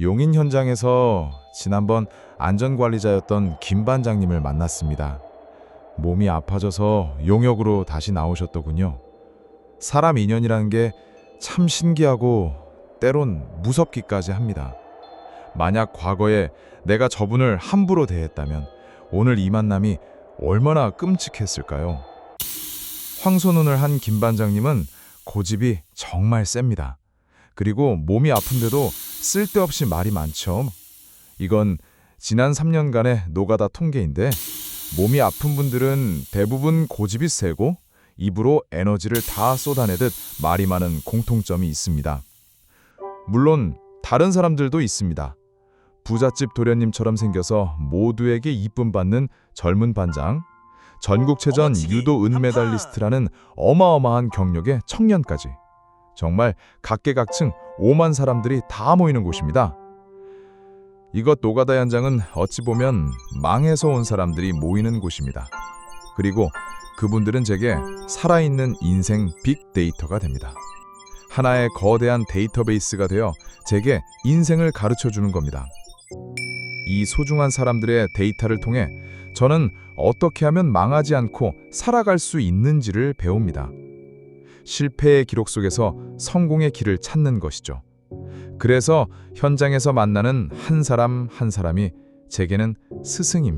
용인 현장에서 지난번 안전관리자였던 김 반장님을 만났습니다. 몸이 아파져서 용역으로 다시 나오셨더군요. 사람 인연이라는 게 참 신기하고 때론 무섭기까지 합니다. 만약 과거에 내가 저분을 함부로 대했다면 오늘 이 만남이 얼마나 끔찍했을까요? 황소눈을 한 김 반장님은 고집이 정말 셉니다. 그리고 몸이 아픈데도 쓸데없이 말이 많죠. 이건 지난 3년간의 노가다 통계인데 몸이 아픈 분들은 대부분 고집이 세고 입으로 에너지를 다 쏟아내듯 말이 많은 공통점이 있습니다. 물론 다른 사람들도 있습니다. 부잣집 도련님처럼 생겨서 모두에게 이쁨 받는 젊은 반장, 전국체전 유도 은메달리스트라는 어마어마한 경력의 청년까지 정말 각계각층 5만 사람들이 다 모이는 곳입니다. 이것 노가다 현장은 어찌 보면 망해서 온 사람들이 모이는 곳입니다. 그리고 그분들은 제게 살아있는 인생 빅데이터가 됩니다. 하나의 거대한 데이터베이스가 되어 제게 인생을 가르쳐 주는 겁니다. 이 소중한 사람들의 데이터를 통해 저는 어떻게 하면 망하지 않고 살아갈 수 있는지를 배웁니다. 실패의 기록 속에서 성공의 길을 찾는 것이죠. 그래서 현장에서 만나는 한 사람 한 사람이 제게는 스승입니다.